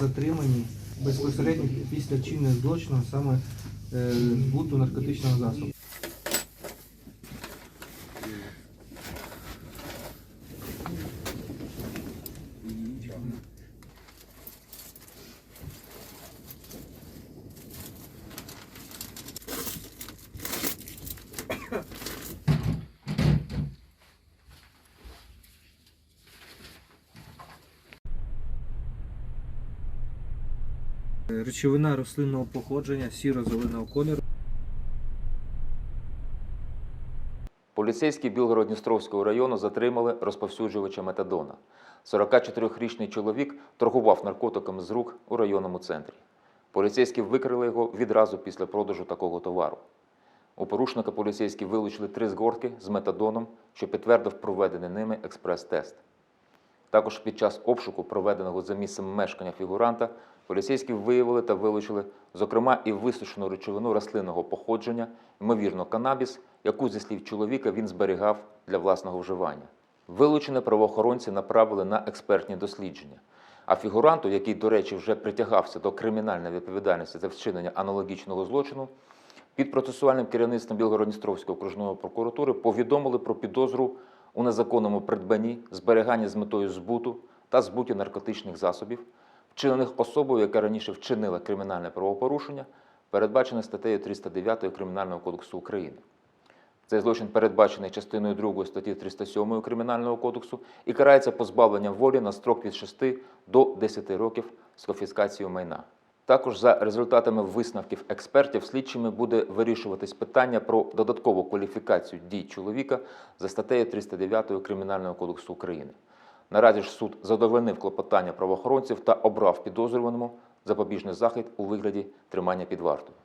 затримані безпосередньо після чинного злочину, саме е, збуту наркотичного засобу. Речовина рослинного походження сіро-зеленого кольору. Поліцейські Білгород-Дністровського району затримали розповсюджувача метадона. 44-річний чоловік торгував наркотиками з рук у районному центрі. Поліцейські викрили його відразу після продажу такого товару. У порушника поліцейські вилучили три згортки з метадоном, що підтвердив проведений ними експрес-тест. Також під час обшуку, проведеного за місцем мешкання фігуранта, поліцейські виявили та вилучили, зокрема, і висушену речовину рослинного походження, ймовірно, канабіс, яку, зі слів чоловіка, він зберігав для власного вживання. Вилучене правоохоронці направили на експертні дослідження. А фігуранту, який, до речі, вже притягався до кримінальної відповідальності за вчинення аналогічного злочину, під процесуальним керівництвом Білгород-Дністровської окружної прокуратури повідомили про підозру у незаконному придбанні, зберіганні з метою збуту та збуті наркотичних засобів, вчинених особою, яка раніше вчинила кримінальне правопорушення, передбачене статтею 309 Кримінального кодексу України. Цей злочин передбачений частиною 2 статті 307 Кримінального кодексу і карається позбавленням волі на строк від 6 до 10 років з конфіскацією майна. Також за результатами висновків експертів слідчими буде вирішуватись питання про додаткову кваліфікацію дій чоловіка за статтею 309 Кримінального кодексу України. Наразі ж суд задовольнив клопотання правоохоронців та обрав підозрюваному запобіжний захід у вигляді тримання під вартою.